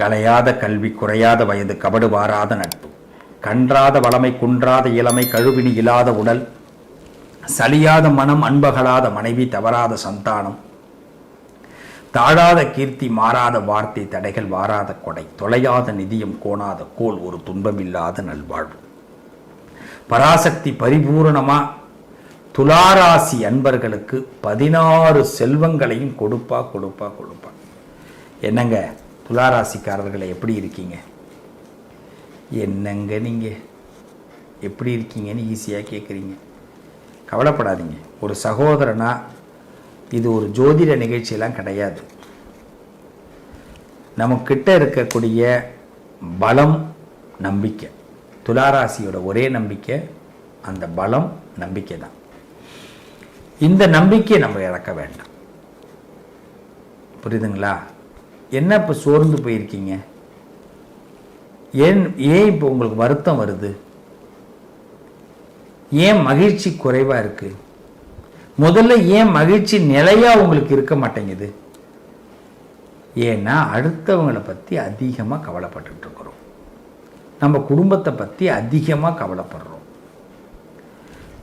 கலையாத கல்வி குறையாத வயது கபடு வாராத நட்பு. கன்றாத வளமை குன்றாத இளமை கழுவினி இல்லாத உடல். சலியாத மனம் அன்பகலாத மனைவி தவறாத சந்தானம். தாழாத கீர்த்தி மாறாத வார்த்தை தடைகள் வாராத கொடை. தொலையாத நிதியம் கோணாத கோல் ஒரு துன்பமில்லாத நல்வாழ்வு. பராசக்தி பரிபூரணமா? துளாராசி அன்பர்களுக்கு பதினாறு செல்வங்களையும் கொடுப்பா கொடுப்பா கொடுப்பா. என்னங்க? துளாராசிக்காரர்களை எப்படி இருக்கீங்க? என்னங்க நீங்கள் எப்படி இருக்கீங்கன்னு ஈஸியாக கேட்குறீங்க கவலைப்படாதீங்க. ஒரு சகோதரனா இது ஒரு ஜோதிட நிகழ்ச்சியெல்லாம் கிடையாது. நமக்கிட்ட இருக்கக்கூடிய பலம் நம்பிக்கை. துளாராசியோட ஒரே நம்பிக்கை அந்த பலம் நம்பிக்கை தான். இந்த நம்பிக்கையை நம்ம இழக்க வேண்டாம். புரியுதுங்களா? என்ன இப்போ சோர்ந்து போயிருக்கீங்க? ஏன் ஏன் இப்போ உங்களுக்கு வருத்தம் வருது? ஏன் மகிழ்ச்சி குறைவாக இருக்குது முதல்ல ஏன் மகிழ்ச்சி நிலையாக உங்களுக்கு இருக்க மாட்டேங்குது? ஏன்னா அடுத்தவங்களை பற்றி அதிகமாக கவலைப்பட்டுட்டு இருக்கிறோம். நம்ம குடும்பத்தை பற்றி அதிகமாக கவலைப்படுறோம்.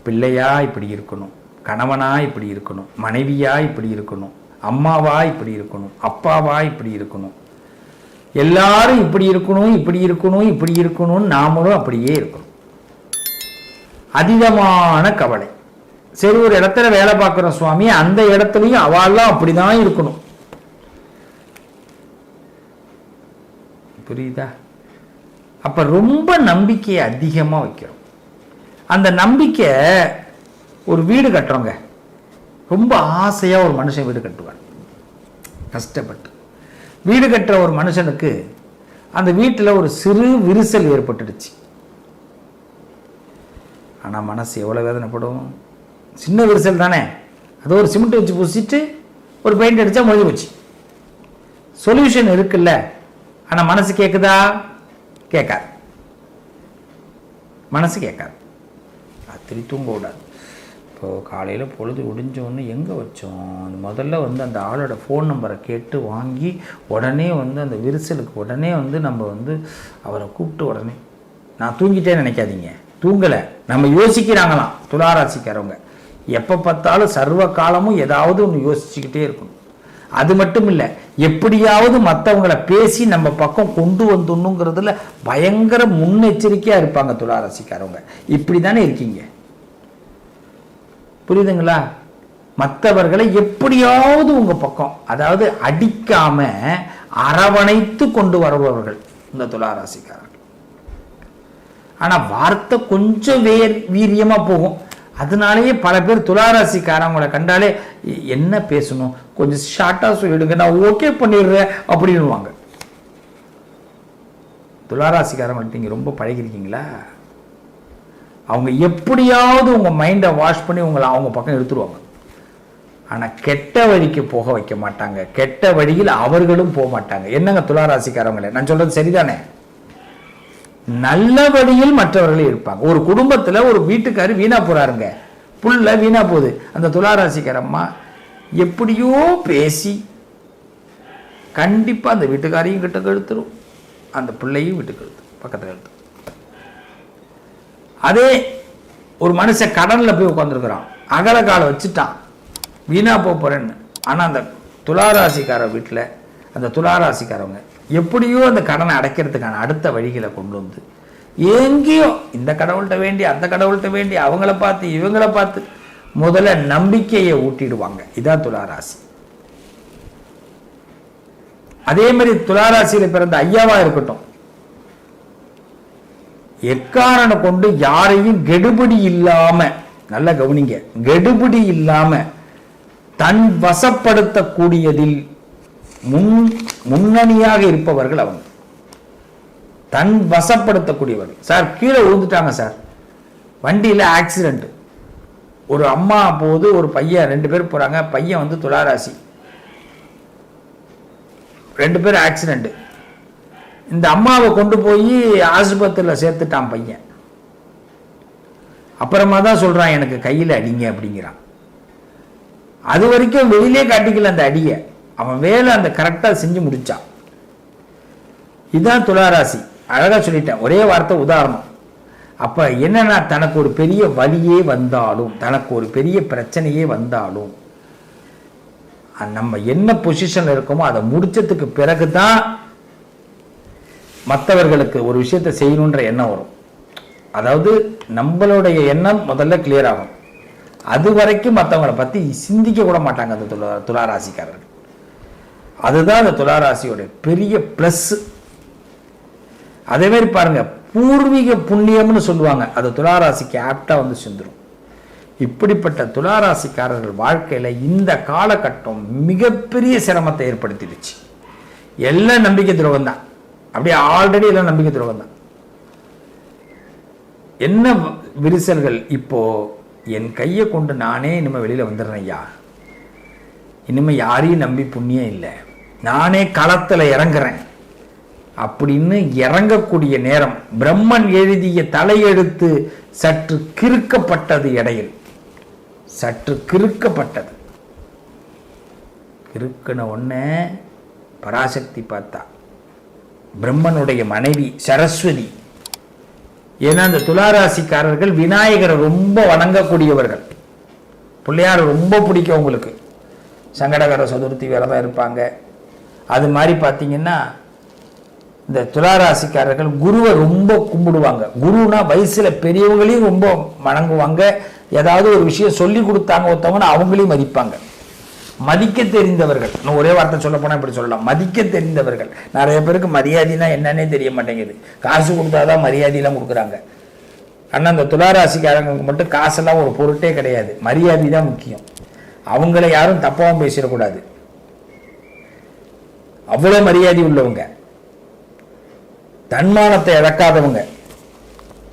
பிள்ளையா இப்படி இருக்கணும். கணவனா இப்படி இருக்கணும். மனைவியாக இப்படி இருக்கணும். அம்மாவா இப்படி இருக்கணும் அப்பாவா இப்படி இருக்கணும். எல்லாரும் இப்படி இருக்கணும் இப்படி இருக்கணும் இப்படி இருக்கணும்னு நாமளும் அப்படியே இருக்கணும். அதிகமான கவலை. சரி ஒரு இடத்துல வேலை பார்க்குறோம் சுவாமி அந்த இடத்துலையும் அவாள்லாம் அப்படிதான் இருக்கணும். புரியுதா? அப்ப ரொம்ப நம்பிக்கையை அதிகமாக வைக்கிறோம். அந்த நம்பிக்கை ஒரு வீடு கட்டுறோங்க. ரொம்ப ஆசையாக ஒரு மனுஷன் வீடு கட்டுவான் கஷ்டப்பட்டு. வீடு கட்டுற ஒரு மனுஷனுக்கு அந்த வீட்டில் ஒரு சிறு விரிசல் ஏற்பட்டுடுச்சு. ஆனால் மனசு எவ்வளோ வேதனைப்படும்? சின்ன விரிசல் தானே. அது ஒரு சிமெண்ட் வச்சு பூசிட்டு ஒரு பெயிண்ட் அடித்தா முடிஞ்சு போச்சு. சொல்யூஷன் இருக்குல்ல. ஆனால் மனசு கேட்குதா கேட்காது. மனசு கேட்காது. ராத்திரி தூங்க விடாது இப்போது காலையில் பொழுது ஒடிஞ்சோன்னு எங்கே வச்சோம்? அந்த முதல்ல வந்து அந்த ஆளோட ஃபோன் நம்பரை கேட்டு வாங்கி உடனே வந்து அந்த விரிசலுக்கு உடனே வந்து நம்ம வந்து அவரை கூப்பிட்டு உடனே நான் தூங்கிட்டேன்னு நினைக்காதீங்க. தூங்கலை. நம்ம யோசிக்கிறாங்களாம் துளாராசிக்காரவங்க. எப்போ பார்த்தாலும் சர்வ காலமும் ஏதாவது ஒன்று யோசிச்சுக்கிட்டே இருக்கணும். அது மட்டும் இல்லை எப்படியாவது மற்றவங்கள பேசி நம்ம பக்கம் கொண்டு வந்துடணுங்கிறதுல பயங்கர முன்னெச்சரிக்கையாக இருப்பாங்க துளாராசிக்காரவங்க. இப்படி தானே இருக்கீங்க. புரியுதுங்களா? மற்றவர்களை எப்படியாவது உங்க பக்கம் அதாவது அடிக்காம அரவணைத்து கொண்டு வருபவர்கள் இந்த துளாராசிக்காரர்கள். ஆனா வார்த்தை கொஞ்சம் வேர் வீரியமா போகும். அதனாலேயே பல பேர் துளாராசிக்காரவங்களை கண்டாலே என்ன பேசணும்? கொஞ்சம் ஷார்ட்டா சொல்லிடுங்க நான் ஓகே பண்ணிடுறேன் அப்படின்னுவாங்க. துளாராசிக்காரங்கள்ட்ட நீங்க ரொம்ப பழகிருக்கீங்களா? அவங்க எப்படியாவது உங்கள் மைண்டை வாஷ் பண்ணி உங்களை அவங்க பக்கம் எடுத்துருவாங்க ஆனால் கெட்ட வழிக்கு போக வைக்க மாட்டாங்க. கெட்ட வழியில் அவர்களும் போக மாட்டாங்க. என்னங்க துளாராசிக்காரங்களே நான் சொல்றது சரிதானே? நல்ல வழியில் மற்றவர்கள் இருப்பாங்க. ஒரு குடும்பத்தில் ஒரு வீட்டுக்காரு வீணா போறாருங்க. புள்ள வீணா போகுது. அந்த துளாராசிக்காரம்மா எப்படியோ பேசி கண்டிப்பாக அந்த வீட்டுக்காரையும் கிட்ட கழுத்துரும் அந்த பிள்ளையும் வீட்டுக்கு எழுத்து பக்கத்தில் எழுத்து அதே ஒரு மனுஷன் கடனில் போய் உட்காந்துருக்குறான் அகல காலை வச்சுட்டான். வீணா போக போறேன்னு. ஆனா அந்த துளாராசிக்கார வீட்டில் அந்த துளாராசிக்காரவங்க எப்படியோ அந்த கடனை அடைக்கிறதுக்கான அடுத்த வழிகளை கொண்டு வந்து எங்கேயோ இந்த கடவுள்கிட்ட வேண்டி அந்த கடவுள்கிட்ட வேண்டி அவங்கள பார்த்து இவங்கள பார்த்து முதல்ல நம்பிக்கையை ஊட்டிடுவாங்க. இதான் துளாராசி. அதே மாதிரி துளாராசியில் பிறந்த ஐயாவாக இருக்கட்டும். எக்காரணம் கொண்டு யாரையும் கெடுபிடி இல்லாம நல்லா கவனிங்க கெடுபடி இல்லாம தன் வசப்படுத்தக்கூடியதில் முன் முன்னணியாக இருப்பவர்கள் அவங்க. தன் வசப்படுத்தக்கூடியவர்கள். சார் கீழே விழுந்துட்டாங்க சார். வண்டியில் ஆக்சிடெண்ட் ஒரு அம்மா போது ஒரு பையன் ரெண்டு பேர் போறாங்க பையன் வந்து துளாராசி. ரெண்டு பேர் ஆக்சிடென்ட் இந்த அம்மாவை கொண்டு போய் ஆஸ்பத்திரியில் சேர்த்துட்டான் பையன். அப்புறமா தான் சொல்றான் எனக்கு கையில் அடிங்க அப்படிங்கிறான். அது வரைக்கும் வெளியிலே காட்டிக்கல அந்த அடியை. அவன் வேலை அந்த கரெக்டாக செஞ்சு முடிச்சான். இதுதான் துளாராசி. அழகாக சொல்லிட்டேன் ஒரே வார்த்தை உதாரணம். அப்போ என்னன்னா தனக்கு ஒரு பெரிய வலியே வந்தாலும் தனக்கு ஒரு பெரிய பிரச்சனையே வந்தாலும் நம்ம என்ன பொசிஷனில் இருக்கோமோ அதை முடிச்சதுக்கு பிறகு தான் மற்றவர்களுக்கு ஒரு விஷயத்தை செய்யணுன்ற எண்ணம் வரும். அதாவது நம்மளுடைய எண்ணம் முதல்ல கிளியர் ஆகும். அது வரைக்கும் மற்றவங்கள பற்றி சிந்திக்க கூட மாட்டாங்க அந்த துலா துளாராசிக்காரர்கள். அதுதான் அந்த துளாராசியோடைய பெரிய ப்ளஸ்ஸு அதே மாதிரி பாருங்க பூர்வீக புண்ணியம்னு சொல்லுவாங்க. அது துளாராசிக்கு ஆப்டா வந்து செந்துரும். இப்படிப்பட்ட துளாராசிக்காரர்கள் வாழ்க்கையில இந்த காலகட்டம் மிகப்பெரிய சிரமத்தை ஏற்படுத்திடுச்சு. எல்லாம் நம்பிக்கை துரோகம் தான் அப்படியே ஆல்ரெடி எல்லாம் நம்பிக்கை துரோகம் தான். என்ன விரிசல்கள் இப்போ என் கையை கொண்டு நானே இனிமே வெளியில வந்துடுறேன் ஐயா. இனிமே யாரையும் நம்பி புண்ணியம் இல்லை. நானே களத்துல இறங்குறேன். அப்படின்னு இறங்கக்கூடிய நேரம் பிரம்மன் எழுதிய தலையெழுத்து சற்று கிறுக்கப்பட்டது இடையில். சற்று கிறுக்கப்பட்டது. கிறுக்கின உடனே பராசக்தி பார்த்தா. பிரம்மனுடைய மனைவி சரஸ்வதி. ஏன்னா அந்த துளாராசிக்காரர்கள் விநாயகரை ரொம்ப வணங்கக்கூடியவர்கள். பிள்ளையார் ரொம்ப பிடிக்கும் அவங்களுக்கு சங்கடகர சதுர்த்தி விரதம் இருப்பாங்க. அது மாதிரி பார்த்தீங்கன்னா இந்த துளாராசிக்காரர்கள் குருவை ரொம்ப கும்பிடுவாங்க. குருனா வயசில் பெரியவங்களையும் ரொம்ப வணங்குவாங்க. ஏதாவது ஒரு விஷயம் சொல்லி கொடுத்தாங்க ஒருத்தவங்கன்னு அவங்களையும் மதிப்பாங்க. மதிக்க தெரிந்தவர்கள். இன்னும் ஒரே வார்த்தை சொல்ல போனால் இப்படி சொல்லலாம். மதிக்க தெரிந்தவர்கள். நிறைய பேருக்கு மரியாதைனா என்னன்னே தெரிய மாட்டேங்குது. காசு கொடுத்தாதான் மரியாதையெல்லாம் கொடுக்குறாங்க. ஆனால் அந்த துளாராசிக்காரங்களுக்கு மட்டும் காசெல்லாம் ஒரு பொருட்டே கிடையாது. மரியாதை தான் முக்கியம். அவங்கள யாரும் தப்பாவும் பேசிடக்கூடாது. அவ்வளோ மரியாதை உள்ளவங்க. தன்மானத்தை இழக்காதவங்க.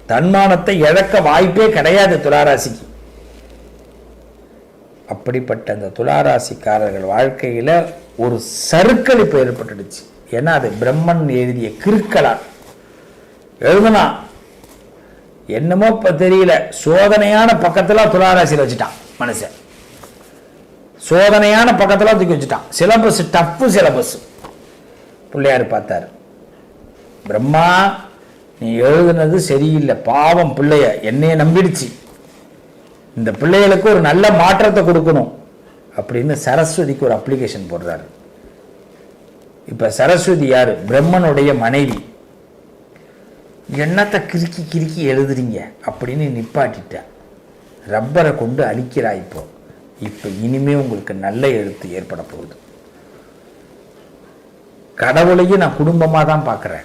தன்மானத்தை இழக்க வாய்ப்பே கிடையாது துளாராசிக்கு. அப்படிப்பட்ட அந்த துளாராசிக்காரர்கள் வாழ்க்கையில் ஒரு சருக்களிப்பு ஏற்பட்டுடுச்சு. ஏன்னா அது பிரம்மன் எழுதிய கிறுக்கலால் எழுதுனா என்னமோ இப்போ தெரியல சோதனையான பக்கத்தில் துளாராசியில் வச்சுட்டான் மனுஷன். சோதனையான பக்கத்தில் தூக்கி வச்சுட்டான். Syllabus tough syllabus. பிள்ளையார் பார்த்தாரு. பிரம்மா நீ எழுதுனது சரியில்லை. பாவம் பிள்ளைய என்னைய நம்பிடுச்சு. இந்த பிள்ளைகளுக்கு ஒரு நல்ல மாற்றத்தை கொடுக்கணும் அப்படின்னு சரஸ்வதிக்கு ஒரு அப்ளிகேஷன் போடுறாரு. இப்ப சரஸ்வதி யார்? பிரம்மனுடைய மனைவி. என்னத்தை கிறுக்கி கிறுக்கி எழுதுறீங்க? அப்படின்னு நிப்பாட்டிட்ட. ரப்பரை கொண்டு அழிக்கிறா இப்போ. இப்போ இனிமே உங்களுக்கு நல்ல எழுத்து ஏற்பட போகுது. கடவுளையும் நான் குடும்பமாக தான் பார்க்குறேன்.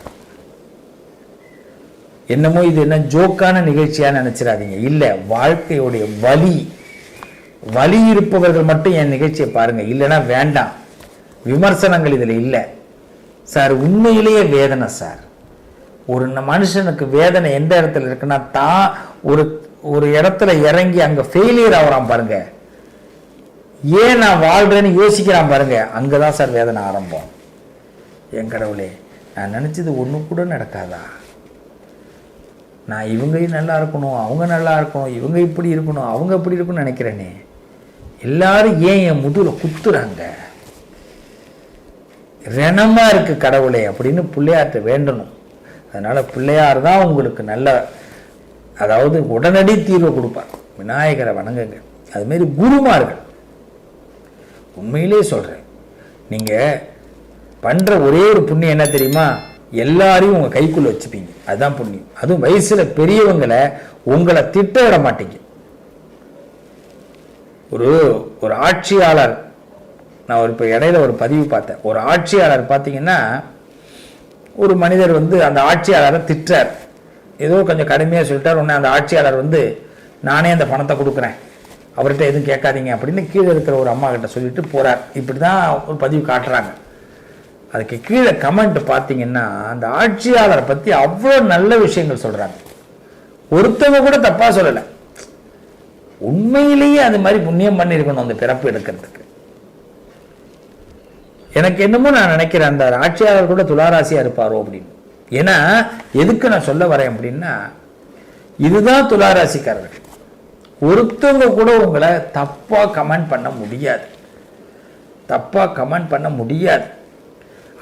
என்னமோ இது என்ன ஜோக்கான நிகழ்ச்சியாக நினைச்சிடாதீங்க. இல்லை வாழ்க்கையுடைய வலி. வலி இருப்பவர்கள் மட்டும் என் நிகழ்ச்சியை பாருங்கள் இல்லைன்னா வேண்டாம். விமர்சனங்கள் இதில் இல்லை. சார் உண்மையிலேயே வேதனை சார். ஒரு மனுஷனுக்கு வேதனை எந்த இடத்துல இருக்குன்னா தான் ஒரு ஒரு இடத்துல இறங்கி அங்கே ஃபெயிலியர் ஆகுறான் பாருங்க. ஏன் நான் வாழ்கிறேன்னு யோசிக்கிறான் பாருங்க. அங்கதான் சார் வேதனை ஆரம்பம். என் கடவுளே நான் நினச்சது ஒன்று கூட நடக்காதா? நான் இவங்களையும் நல்லா இருக்கணும் அவங்க நல்லா இருக்கணும் இவங்க இப்படி இருக்கணும் அவங்க இப்படி இருக்கணும்னு நினைக்கிறேனே. எல்லாரும் ஏன் என் முதுகில் குத்துறாங்க? ரணமா இருக்கு கடவுளே அப்படின்னு பிள்ளையார்ட்ட வேண்டணும். அதனால் பிள்ளையார் தான் உங்களுக்கு நல்ல அதாவது உடனடி தீர்வை கொடுப்பார். விநாயகரை வணங்குங்க. அதுமாரி குருமார்கள். உண்மையிலே சொல்கிறேன் நீங்கள் பண்ணுற ஒரே ஒரு புண்ணியம் என்ன தெரியுமா? எல்லாரையும் உங்கள் கைக்குள்ளே வச்சுப்பீங்க. அதுதான் புண்ணியம். அதுவும் வயசில் பெரியவங்களை உங்களை திட்ட விட மாட்டீங்க. ஒரு ஒரு ஆட்சியாளர் நான் ஒரு இப்போ இடையில ஒரு பதிவு பார்த்தேன். ஒரு ஆட்சியாளர் பார்த்தீங்கன்னா ஒரு மனிதர் வந்து அந்த ஆட்சியாளரை திட்டார் ஏதோ கொஞ்சம் கடுமையாக சொல்லிட்டார். உடனே அந்த ஆட்சியாளர் வந்து நானே அந்த பணத்தை கொடுக்குறேன். அவர்கிட்ட எதுவும் கேட்காதீங்க அப்படின்னு கீழே இருக்கிற ஒரு அம்மா கிட்ட சொல்லிட்டு போறார். இப்படி தான் ஒரு பதிவு காட்டுறாங்க. அதுக்கு கீழே கமெண்ட் பார்த்தீங்கன்னா அந்த ஆட்சியாளரை பற்றி அவ்வளோ நல்ல விஷயங்கள் சொல்றாங்க. ஒருத்தவங்க கூட தப்பாக சொல்லலை. உண்மையிலேயே அது மாதிரி புண்ணியம் பண்ணியிருக்கணும் அந்த பிறப்பு எடுக்கிறதுக்கு. எனக்கு என்னமோ நான் நினைக்கிறேன் அந்த ஆட்சியாளர் கூட துளாராசியாக இருப்பாரோ அப்படின்னு. ஏன்னா எதுக்கு நான் சொல்ல வரேன் அப்படின்னா இதுதான் துளாராசிக்காரர்கள். ஒருத்தவங்க கூட உங்களை தப்பாக கமெண்ட் பண்ண முடியாது. தப்பாக கமெண்ட் பண்ண முடியாது.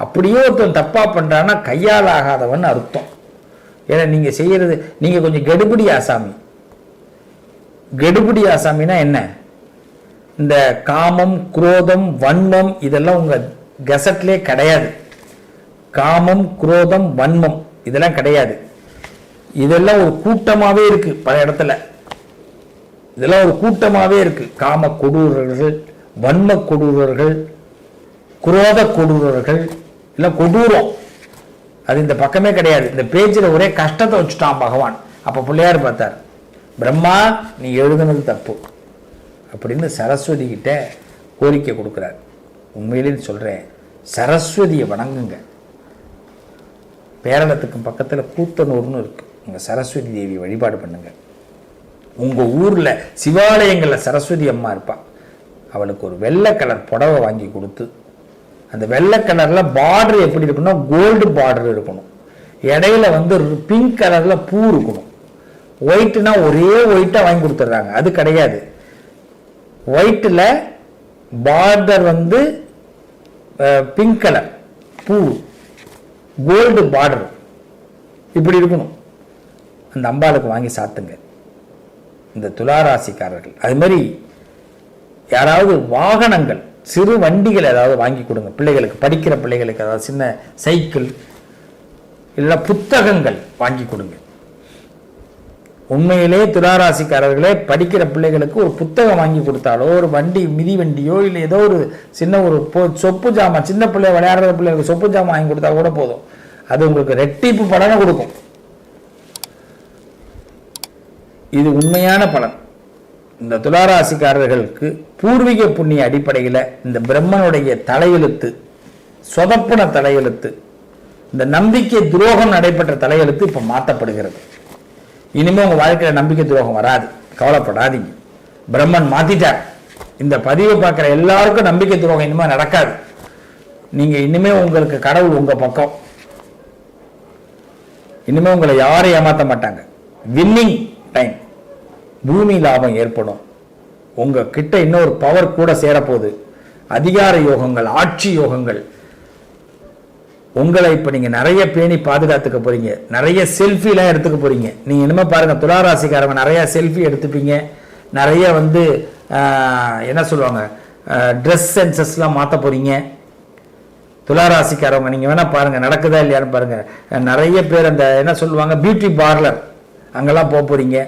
அப்படியே ஒருத்தன் தப்பாக பண்ணுறான்னா கையால் ஆகாதவன் அர்த்தம். ஏன்னா நீங்கள் செய்கிறது நீங்கள் கொஞ்சம் கெடுபிடி ஆசாமி. கெடுபிடி ஆசாமினா என்ன? இந்த காமம் குரோதம் வன்மம் இதெல்லாம் உங்கள் கெசட்லே கிடையாது. காமம் குரோதம் வன்மம் இதெல்லாம் கிடையாது. இதெல்லாம் ஒரு கூட்டமாகவே இருக்குது பல இடத்துல. இதெல்லாம் ஒரு கூட்டமாகவே இருக்குது காம கொடூரர்கள் வன்ம கொடூரர்கள் குரோத கொடூரர்கள் இல்லை கொடூரம். அது இந்த பக்கமே கிடையாது. இந்த பேஜில் ஒரே கஷ்டத்தை வச்சுட்டான் பகவான். அப்போ பிள்ளையார் பார்த்தார் பிரம்மா நீ எழுதுனது தப்பு. அப்படின்னு சரஸ்வதி கிட்ட கோரிக்கை கொடுக்குறார். உண்மையிலேயே சொல்கிறேன் சரஸ்வதியை வணங்குங்க. பேரளத்துக்கு பக்கத்தில் கூத்தனூர்னு இருக்குது உங்கள் சரஸ்வதி தேவி வழிபாடு பண்ணுங்க. உங்கள் ஊரில் சிவாலயங்களில் சரஸ்வதி அம்மா இருப்பாள் அவளுக்கு ஒரு வெள்ளை கலர் புடவை வாங்கி கொடுத்து அந்த வெள்ளை கலரில் பார்டர் எப்படி இருக்குன்னா கோல்டு பார்டர் இருக்கணும். இடையில வந்து பிங்க் கலரில் பூ இருக்கணும். ஒயிட்னா ஒரே ஒயிட்டாக வாங்கி கொடுத்துட்றாங்க. அது கிடையாது. ஒயிட்டில் பார்டர் வந்து பிங்க் கலர் பூ கோல்டு பார்டர் இப்படி இருக்கணும். அந்த அம்பாளுக்கு வாங்கி சாத்துங்க. இந்த துளாராசிக்காரர்கள். அது மாதிரி யாராவது வாகனங்கள் சிறு வண்டிகள் ஏதாவது வாங்கி கொடுங்க. பிள்ளைகளுக்கு படிக்கிற பிள்ளைகளுக்கு ஏதாவது சின்ன சைக்கிள் இல்லை புத்தகங்கள் வாங்கி கொடுங்க. உண்மையிலே துளாராசிக்காரர்களே படிக்கிற பிள்ளைகளுக்கு ஒரு புத்தகம் வாங்கி கொடுத்தாலோ ஒரு வண்டி மிதி வண்டியோ இல்லை ஏதோ ஒரு சின்ன ஒரு பொ- சொப்பு ஜாமான் சின்ன பிள்ளை விளையாடுற பிள்ளைகளுக்கு சொப்பு ஜாமான் வாங்கி கொடுத்தா கூட போதும். அது உங்களுக்கு ரெட்டிப்பு பலனை கொடுக்கும். இது உண்மையான பலன். இந்த துளாராசிக்காரர்களுக்கு பூர்வீக புண்ணிய அடிப்படையில் இந்த பிரம்மனுடைய தலையெழுத்து சொதப்பன தலையெழுத்து இந்த நம்பிக்கை துரோகம் நடைபெற்ற தலையெழுத்து இப்போ மாற்றப்படுகிறது இனிமே உங்கள் வாழ்க்கையில் நம்பிக்கை துரோகம் வராது. கவலைப்படாதீங்க. பிரம்மன் மாத்திட்டார். இந்த பதிவை பார்க்குற எல்லாருக்கும் நம்பிக்கை துரோகம் இனிமேல் நடக்காது. நீங்கள் இனிமே உங்களுக்கு கடவுள் உங்கள் பக்கம். இனிமேல் உங்களை யாரும் ஏமாற்ற மாட்டாங்க. வின்னிங் டைம் பூமி லாபம் ஏற்படும். உங்கள் கிட்ட இன்னொரு பவர் கூட சேரப்போகுது. அதிகார யோகங்கள் ஆட்சி யோகங்கள். உங்களை இப்போ நீங்கள் நிறைய பேணி பாதுகாத்துக்க போகிறீங்க நிறைய செல்ஃபிலாம் எடுத்துக்க போகிறீங்க நீங்கள் இனிமேல் பாருங்கள் துளாராசிக்காரவங்க நிறைய செல்ஃபி எடுத்துப்பீங்க. நிறைய வந்து என்ன சொல்லுவாங்க ட்ரெஸ் சென்சஸ்லாம் மாற்ற போகிறீங்க துளாராசிக்காரவங்க நீங்கள் வேணால் பாருங்கள் நடக்குதா இல்லையான்னு பாருங்கள் நிறைய பேர் அந்த என்ன சொல்லுவாங்க பியூட்டி பார்லர் அங்கெல்லாம் போக போகிறீங்க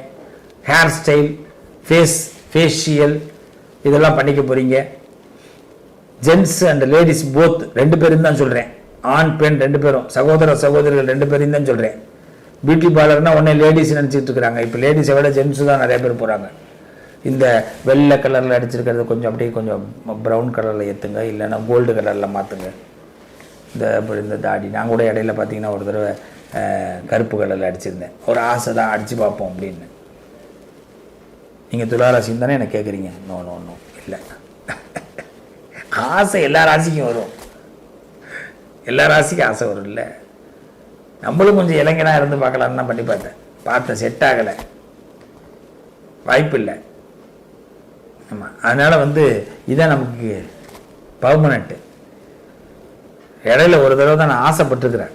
ஹேர் ஸ்டைல் ஃபேஸ் ஃபேஷியல் இதெல்லாம் பண்ணிக்க போகிறீங்க ஜென்ஸ் அண்ட் லேடிஸ் போத் ரெண்டு பேரும் தான் சொல்கிறேன் ஆண் பெண் ரெண்டு பேரும். சகோதர சகோதரிகள் ரெண்டு பேரும் தான் சொல்கிறேன் பியூட்டி பார்லர்னா உடனே லேடிஸ் நினச்சிட்டு இருக்கிறாங்க. இப்போ லேடிஸை விட ஜென்ஸு தான் நிறைய பேர் போகிறாங்க இந்த வெள்ளை கலரில் அடிச்சிருக்கிறது கொஞ்சம் அப்படியே கொஞ்சம் ப்ரௌன் கலரில் ஏற்றுங்க இல்லைன்னா கோல்டு கலரில் மாற்றுங்க இந்த அப்படி இந்த தாடி. நான் கூட இடையில பார்த்தீங்கன்னா ஒரு தடவை கருப்பு கலரில் அடிச்சிருந்தேன். ஒரு ஆசை தான் அடித்து பார்ப்போம் அப்படின்னு. நீங்கள் துளாராசின்னு தானே என்ன கேட்குறீங்க நோ நோ நோ இல்லை. ஆசை எல்லா ராசிக்கும் வரும். எல்லா ராசிக்கும் ஆசை வரும் இல்லை. நம்மளும் கொஞ்சம் இளைஞனாக இருந்து பார்க்கலான்னு தான் பண்ணி பார்த்தேன். பார்த்தேன் செட் ஆகலை. வாய்ப்பு இல்லை ஆமாம் அதனால் வந்து இதான் நமக்கு பர்மனண்ட்டு இடையில ஒரு தடவை தான் நான் ஆசைப்பட்டுருக்குறேன்.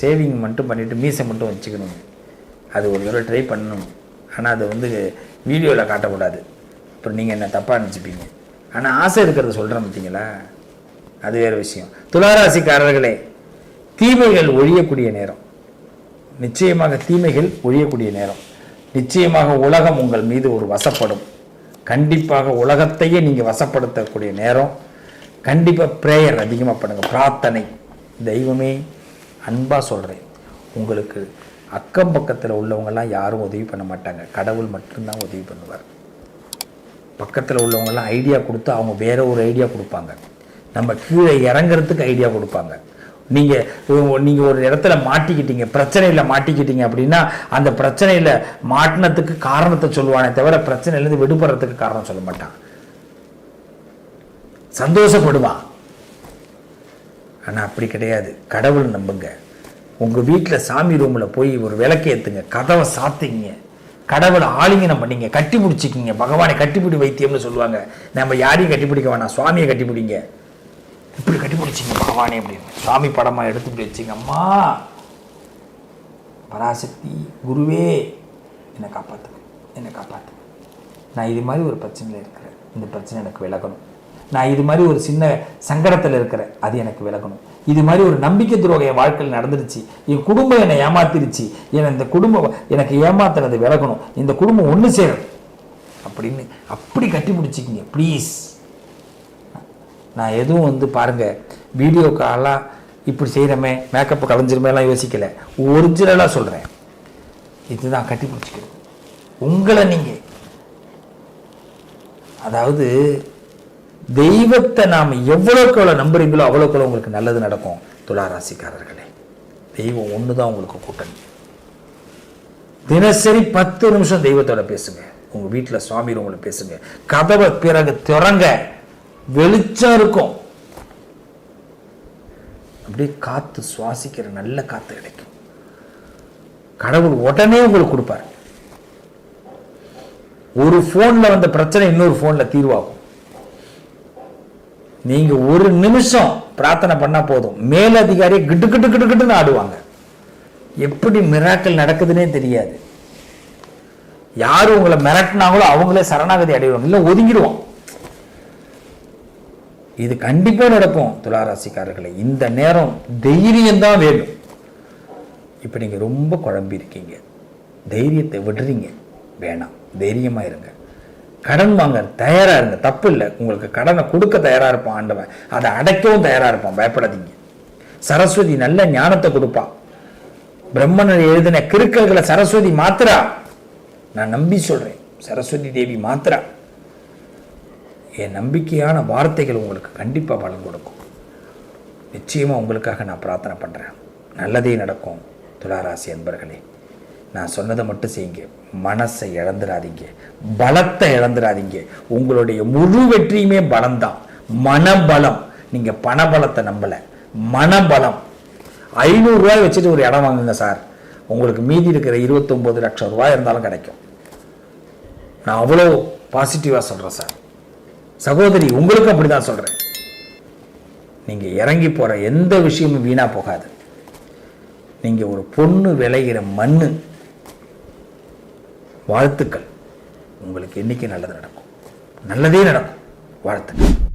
சேவிங் மட்டும் பண்ணிவிட்டு மீசை மட்டும் வச்சுக்கணும் அது ஒரு தடவை ட்ரை பண்ணணும். ஆனால் அதை வந்து வீடியோவில் காட்டக்கூடாது. அப்புறம் நீங்கள் என்ன தப்பாக நினச்சிப்பீங்க. ஆனால் ஆசை இருக்கிறத சொல்கிறேன் பார்த்தீங்களா அது வேறு விஷயம். துளாராசிக்காரர்களே தீமைகள் ஒழியக்கூடிய நேரம். நிச்சயமாக தீமைகள் ஒழியக்கூடிய நேரம். நிச்சயமாக உலகம் உங்கள் மீது ஒரு வசப்படும். கண்டிப்பாக உலகத்தையே நீங்கள் வசப்படுத்தக்கூடிய நேரம். கண்டிப்பாக ப்ரேயர் அதிகமாக பண்ணுங்கள் பிரார்த்தனை. தெய்வமே அன்பாக சொல்கிறேன் உங்களுக்கு அக்கம் பக்கத்தில் உள்ளவங்கெல்லாம் யாரும் உதவி பண்ண மாட்டாங்க. கடவுள் மட்டும்தான் உதவி பண்ணுவார். பக்கத்தில் உள்ளவங்கெல்லாம் ஐடியா கொடுத்து அவங்க வேற ஒரு ஐடியா கொடுப்பாங்க. நம்ம கீழே இறங்குறதுக்கு ஐடியா கொடுப்பாங்க. நீங்கள் நீங்கள் ஒரு இடத்துல மாட்டிக்கிட்டீங்க பிரச்சனையில் மாட்டிக்கிட்டீங்க அப்படின்னா அந்த பிரச்சனையில் மாட்டினத்துக்கு காரணத்தை சொல்லுவானே தவிர பிரச்சனையிலேருந்து விடுபடுறதுக்கு காரணம் சொல்ல மாட்டான். சந்தோஷப்படுவான். ஆனால் அப்படி கிடையாது. கடவுள் நம்புங்க. உங்கள் வீட்டில் சாமி ரூமில் போய் ஒரு விளக்கு ஏற்றுங்க கதவை சாத்திங்க. கடவுளை ஆலிங்கனம் பண்ணீங்க. கட்டி பிடிச்சிக்கிங்க. பகவானை கட்டிப்பிடி வைத்தியம்னு சொல்லுவாங்க. நம்ம யாரையும் கட்டிப்பிடிக்க வேணாம். சுவாமியை கட்டிப்பிடிங்க இப்படி கட்டி பிடிச்சிங்க பகவானே அப்படின்னு சுவாமி படமாக எடுத்து இப்படி வச்சிங்க. அம்மா பராசக்தி குருவே என்னை காப்பாற்று என்னை காப்பாற்று நான் இது மாதிரி ஒரு பிரச்சனையில் இருக்கிறேன். இந்த பிரச்சனை எனக்கு விலகணும். நான் இது மாதிரி ஒரு சின்ன சங்கடத்தில் இருக்கிறேன். அது எனக்கு விலகணும். இது மாதிரி ஒரு நம்பிக்கை துரோகம் என் வாழ்க்கையில் நடந்துருச்சு. என் குடும்பம் என்னை ஏமாத்திருச்சு. என் இந்த குடும்பம் எனக்கு ஏமாத்தினது விலகணும். இந்த குடும்பம் ஒன்று சேரும். அப்படின்னு அப்படி கட்டி பிடிச்சிக்கிங்க ப்ளீஸ் நான் எதுவும் வந்து பாருங்கள் வீடியோ காலாக இப்படி செய்கிறமே மேக்கப் கலைஞ்சிருமேலாம் யோசிக்கலை. ஒரிஜினலாக சொல்கிறேன் இதுதான் கட்டி பிடிச்சிக்கிறது உங்களை நீங்கள் அதாவது தெய்வத்தை நாம் எவ்வளோக்கு எவ்வளோ நம்புறீங்களோ அவ்வளோக்கு உங்களுக்கு நல்லது நடக்கும். துளாராசிக்காரர்களே தெய்வம் ஒன்று தான் உங்களுக்கு கூட்டணி தினசரி பத்து நிமிஷம் தெய்வத்தோட பேசுங்க. உங்கள் வீட்டில் சுவாமி ரூமில் பேசுங்க. கதவை பிறகு திறங்க. வெளிச்சம் இருக்கும். அப்படியே காத்து சுவாசிக்கிற நல்ல காத்து கிடைக்கும். கடவுள் உடனே உங்களுக்கு கொடுப்பார். ஒரு ஃபோனில் வந்த பிரச்சனை இன்னொரு ஃபோனில் தீர்வாகும். நீங்க ஒரு நிமிஷம் பிரார்த்தனை பண்ணா போதும். மேலதிகாரி கிட்டு கிட்டு கிட்டு கிட்டுன்னு ஆடுவாங்க. எப்படி மிராக்கள் நடக்குதுன்னே தெரியாது. யார் உங்களை மிரட்டினாங்களோ அவங்களே சரணாகதி அடைவாங்க. இல்லை ஒதுங்கிடுவோம் இது கண்டிப்பாக நடக்கும் துளாராசிக்காரர்களை. இந்த நேரம் தைரியம் தான் வேணும். இப்போ நீங்கள் ரொம்ப குழம்பி இருக்கீங்க. தைரியத்தை விடுறீங்க. வேணாம். தைரியமாக இருங்க. கடன் வாங்க தயாராக இருங்க. தப்பு இல்லை. உங்களுக்கு கடனை கொடுக்க தயாராக இருப்பான் ஆண்டவன். அதை அடைக்கவும் தயாராக இருப்பான். பயப்படாதீங்க. சரஸ்வதி நல்ல ஞானத்தை கொடுப்பான் பிரம்மனர் எழுதின கிருக்கல்களை சரஸ்வதி மாத்திரா நான் நம்பி சொல்கிறேன் சரஸ்வதி தேவி மாத்திரா என் நம்பிக்கையான வார்த்தைகள் உங்களுக்கு கண்டிப்பாக பலன் கொடுக்கும். நிச்சயமாக உங்களுக்காக நான் பிரார்த்தனை பண்ணுறேன் நல்லதே நடக்கும். துளாராசி அன்பர்களே. நான் சொன்னதை மட்டும் செய்யுங்க. மனசை இழந்துடாதீங்க. பலத்தை இழந்துடாதீங்க. உங்களுடைய முழு வெற்றியுமே பலம்தான். மனபலம். நீங்கள் பணபலத்தை நம்பலை. மனபலம். ஐநூறுரூவாய் வச்சுட்டு ஒரு இடம் வாங்குங்க சார். உங்களுக்கு மீதி இருக்கிற இருபத்தொம்போது லட்சம் ரூபாய் இருந்தாலும் கிடைக்கும். நான் அவ்வளோ பாசிட்டிவாக சொல்கிறேன் சார். சகோதரி உங்களுக்கும் அப்படி தான் சொல்கிறேன் நீங்கள் இறங்கி போகிற எந்த விஷயமும் வீணாக போகாது. நீங்கள் ஒரு பொண்ணு விளைகிற மண்ணு வாழ்த்துக்கள். உங்களுக்கு என்னைக்கு நல்லது நடக்கும். நல்லதே நடக்கும். வாழ்த்துக்கள்.